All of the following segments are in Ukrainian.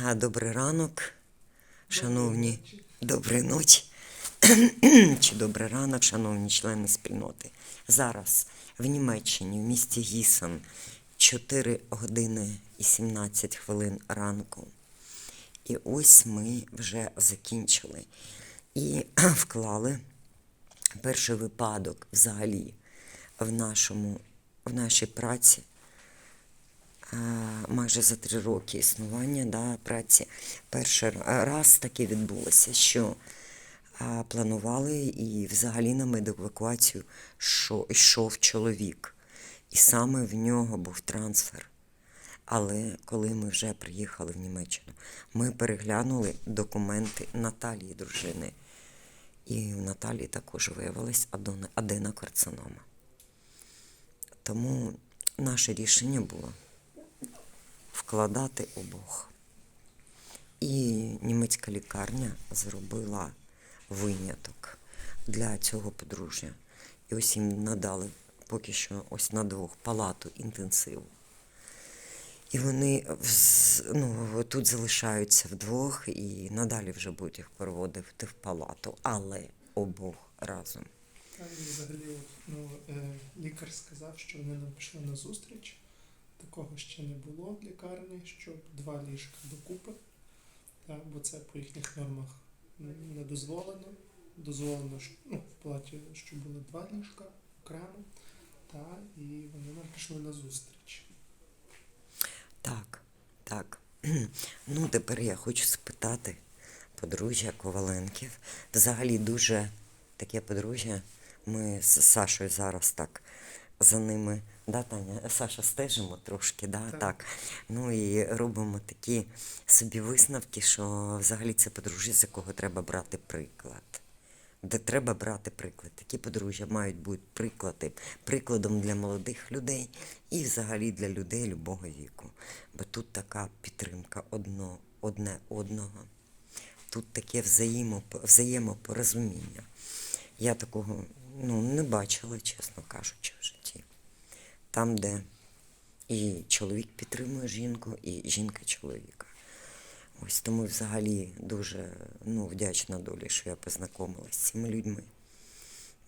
Добрий ранок, шановні, доброї ночі. Чи добрий ранок, шановні члени спільноти. Зараз в Німеччині, в місті Гісен, 4 години і 17 хвилин ранку. І ось ми вже закінчили і вклали перший випадок взагалі в, нашому, в нашій праці майже за три роки існування да, праці. Перший раз таке відбулося, що планували і взагалі на медевакуацію йшов чоловік. І саме в нього був трансфер. Але коли ми вже приїхали в Німеччину, ми переглянули документи Наталії дружини. І в Наталії також виявилась аденокарцинома. Тому наше рішення було вкладати обох. І німецька лікарня зробила виняток для цього подружжя. І ось їм надали поки що ось на двох палату інтенсиву. І вони ну, тут залишаються вдвох і надалі вже будуть їх переводити в палату, але обох разом. Так, взагалі, ну, е, лікар сказав, що вони нам пішли на зустріч. Такого ще не було в лікарні, щоб два ліжка докупи, так, бо це по їхніх нормах не дозволено. Дозволено ну, в платі, щоб було два ліжка окремо, та, і вони нам пішли на зустріч. Так, так. Ну, тепер я хочу спитати подружжя Коваленків. Взагалі дуже таке подружжя. Ми з Сашою зараз так за ними, да, Таня? Саша, стежимо трошки, да? Так. так. Ну і робимо такі собі висновки, що взагалі це подружжя, з якого треба брати приклад. Де треба брати приклад. Такі подружжя мають бути приклади, прикладом для молодих людей і взагалі для людей любого віку. Бо тут така підтримка одно, одне одного. Тут таке взаємо, взаємопорозуміння. Я такого ну, не бачила, чесно кажучи, в житті. Там, де і чоловік підтримує жінку, і жінка чоловіка. Ось тому взагалі дуже ну, вдячна долі, що я познайомилася з цими людьми.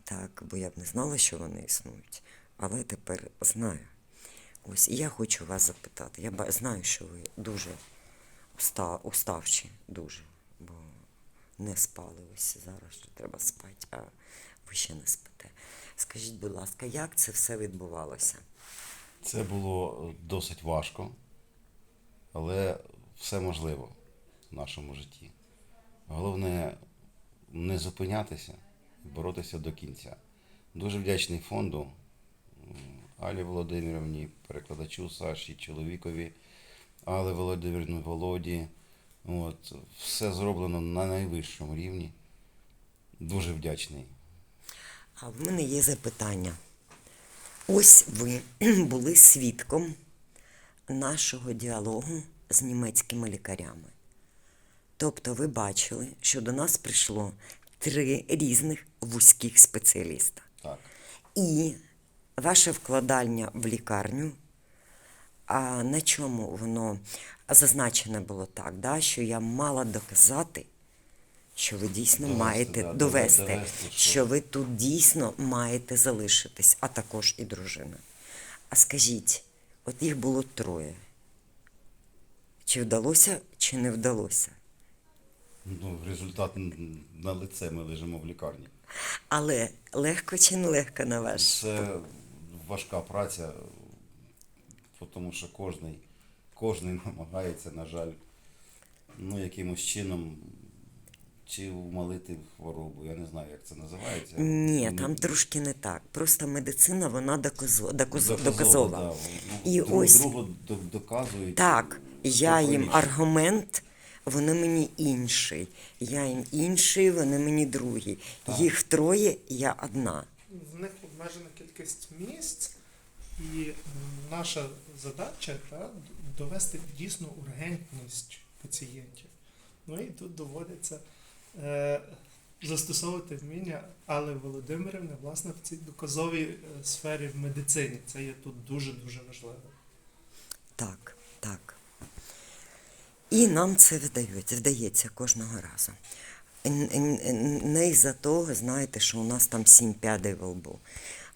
Так, бо я б не знала, що вони існують, але тепер знаю. Ось і я хочу вас запитати. Я знаю, що ви дуже уста, уставші, дуже, бо не спали ось зараз, що треба спати, а ви ще не спите. Скажіть, будь ласка, як це все відбувалося? Це було е, досить важко, але все можливо в нашому житті. Головне не зупинятися і боротися до кінця. Дуже вдячний фонду Алі Володимирівні, перекладачу Саші, чоловікові, Але Володимирівні Володі. От, все зроблено на найвищому рівні. Дуже вдячний. А в мене є запитання. Ось ви були свідком нашого діалогу з німецькими лікарями. Тобто ви бачили, що до нас прийшло три різних вузьких спеціаліста. Так. І ваше вкладання в лікарню, а на чому воно зазначене було так, да? що я мала доказати, що ви дійсно Довести, маєте да, довести, довести, що- ви тут дійсно маєте залишитись, а також і дружина. А скажіть, от їх було троє. Чи вдалося, чи не вдалося? Ну, результат на лице ми лежимо в лікарні. Але легко чи не легко на ваш? Це важка праця, тому що кожний, кожний намагається, на жаль, ну, якимось чином чи умалити хворобу. Я не знаю, як це називається. Ні, там трошки не так. Просто медицина вона доказо, доказова. да. Ну, І друг ось другу доказують. так, я їм правіше. аргумент, вони мені інший. Я їм інший, вони мені другий. Так. Їх троє, я одна. В них обмежена кількість місць, і наша задача та, довести дійсну ургентність пацієнтів. Ну і тут доводиться застосовувати вміння Алли Володимирівни власне в цій доказовій е, сфері в медицині. Це є тут дуже-дуже важливо. Так, так. І нам це вдається, вдається кожного разу. Не із-за того, знаєте, що у нас там сім п'ядей во лбу,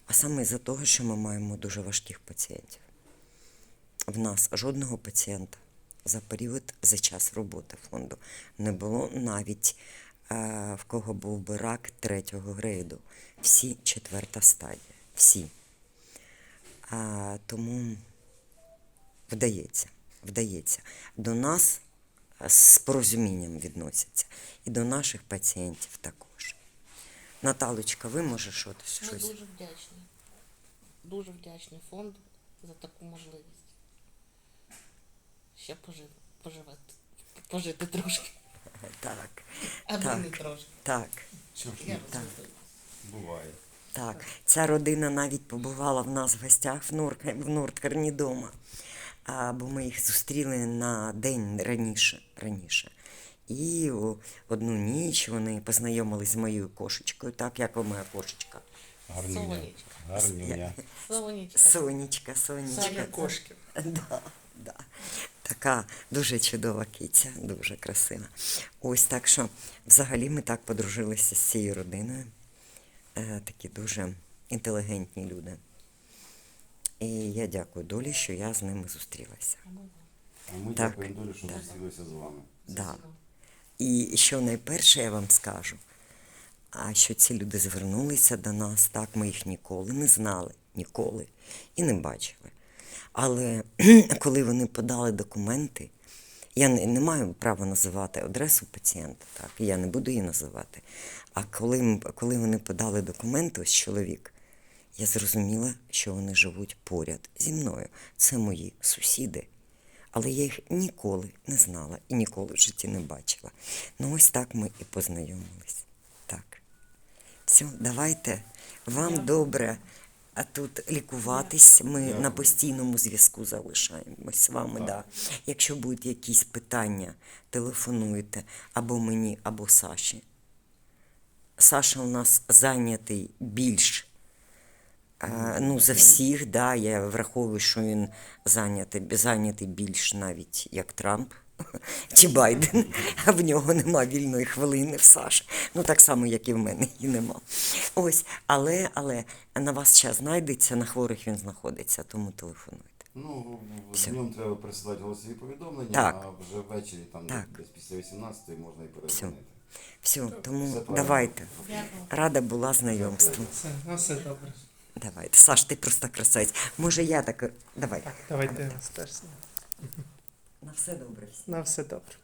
а саме із-за того, що ми маємо дуже важких пацієнтів. В нас жодного пацієнта за період, за час роботи фонду не було навіть е, в кого був би рак третього грейду. Всі четверта стадія. Всі. А, тому вдається, вдається. До нас з порозумінням відносяться. І до наших пацієнтів також. Наталочка, ви може щось? Ми щось? дуже вдячні. Дуже вдячні фонду за таку можливість. Ще пожити, поживати, пожити трошки. Так, Так. не трошки. так. Ні, Так. буває. Так, ця родина навіть побувала в нас в гостях в, Нур... в Нурткарні дома. А, бо ми їх зустріли на день раніше. раніше. І одну ніч вони познайомились з моєю кошечкою, так як і моя кошечка. Гарнюня. Сонечка. Гарнюня. Сонечка. Сонечка, Сонечка. Соня. Кошки. Да, да. Така дуже чудова киця, дуже красива. Ось так що взагалі ми так подружилися з цією родиною. Е, такі дуже інтелігентні люди. І я дякую долі, що я з ними зустрілася. А ми Так. дякуємо долі, що Так. зустрілися з вами. Да. І що найперше я вам скажу, а що ці люди звернулися до нас, так ми їх ніколи не знали, ніколи і не бачили. Але коли вони подали документи, я не, не маю права називати адресу пацієнта, так, я не буду її називати. А коли, коли вони подали документи, ось чоловік, я зрозуміла, що вони живуть поряд зі мною. Це мої сусіди. Але я їх ніколи не знала і ніколи в житті не бачила. Ну ось так ми і познайомились. Так. Все, давайте. Вам добре. А тут лікуватись. Ми на постійному зв'язку залишаємось з вами. Да. Якщо будуть якісь питання, телефонуйте або мені, або Саші. Саша у нас зайнятий більш е, ну, за всіх, да, я враховую, що він зайнятий, зайнятий більш навіть як Трамп чи Байден, а в нього нема вільної хвилини в Саші. Ну так само, як і в мене її нема. Ось, але, але на вас час знайдеться, на хворих він знаходиться, тому телефонуйте. Ну, Все. днем треба присилати голосові повідомлення, Так. а вже ввечері, там Так. десь після 18 можна і перезвонити. Все, Все тому правильно. давайте. Дякую. Рада була знайомству. Все, на все добре. Давайте. Саш, ти просто красавець. Може, я так. Давай. Так, давайте знаю. На все добре. всім. На все добре.